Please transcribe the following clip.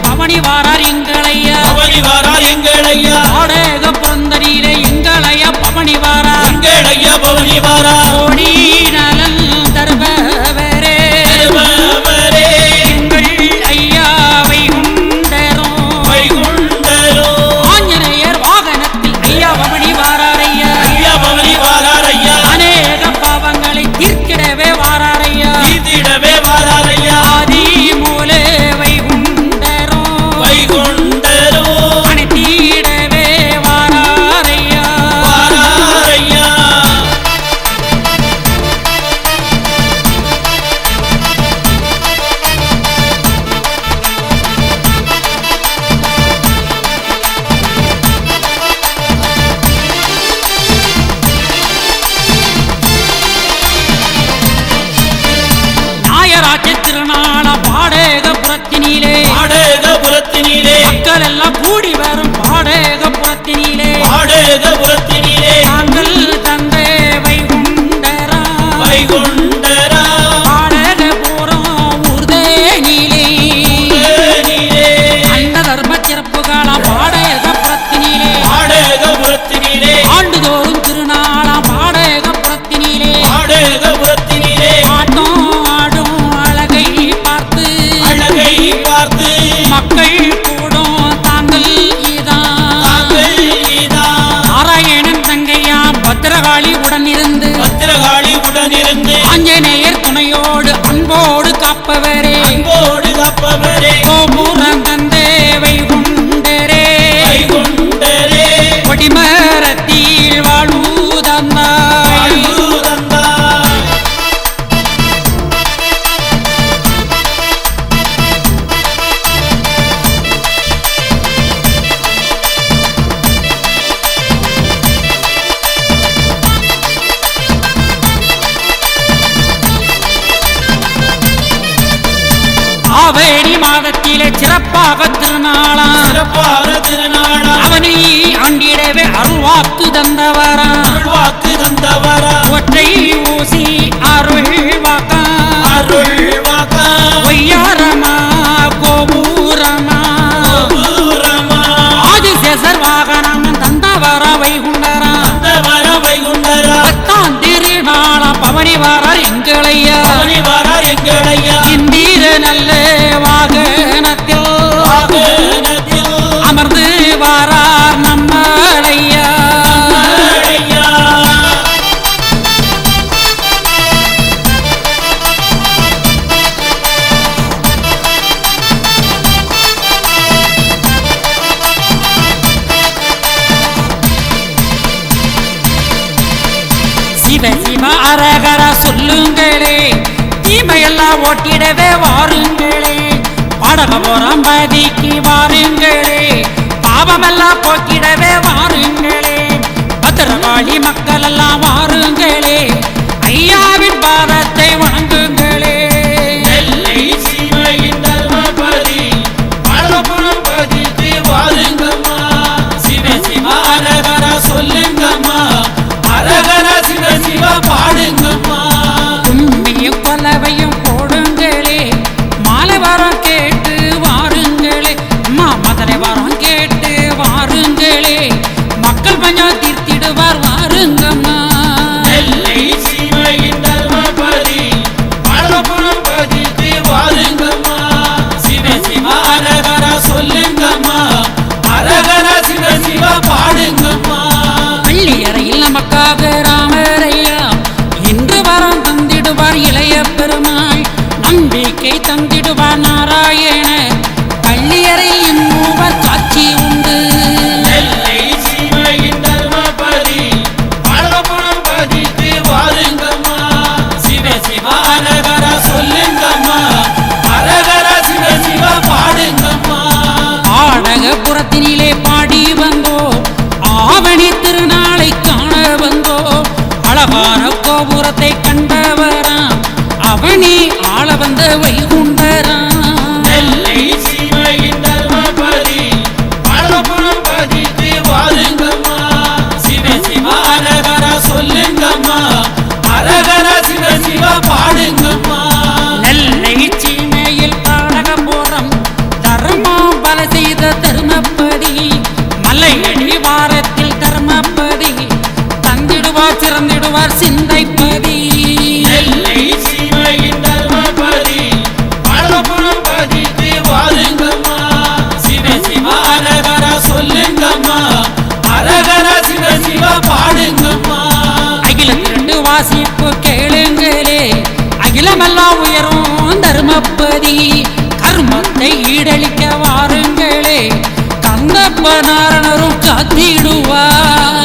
பவனி வாரார் எங்களையா? பவனி வாரார் எங்களையா? நாடக புரந்தரியிலே எங்களையா? பவனி வாரார். எங்களையா? பவனி வாரார். ஓடி இருந்து பத்திரகாளி உடனிருந்து ஆஞ்சநேயர் துணையோடு அன்போடு காப்பவரே. ஆவணி மாதத்திலே சிறப்பாக திருநாளா சிறப்பாக திருநாளா அவனை ஆண்டிடவே அருள்வாக்கு தந்தவரா அருள்வாக்கு தந்தவரா ஒற்றை ஊசி அருள்வாக்கு சிவசிவ அரகர சொல்லுங்களே. தீமையெல்லாம் ஓட்டிடவே வாருங்களே. பாடக போறம் பதிக்கு வாருங்களே. பாவமெல்லாம் போக்கிடவே வாருங்களே. பத்திரவாளி மக்கள் எல்லாம் வாருங்களே. ஐயாவின் பாத அககார கோபுரத்தை கண்டவராம். அவனே ஆள வந்த வைகுண்டராம் அகிலத்தி ரெண்டு வாசிப்பு கேளுங்களே. அகிலமெல்லாம் உயரும் தர்மப்பதி கர்மத்தை ஈடழிக்க வாருங்களே. கந்தப்ப நாரணரும் காத்திடுவார்.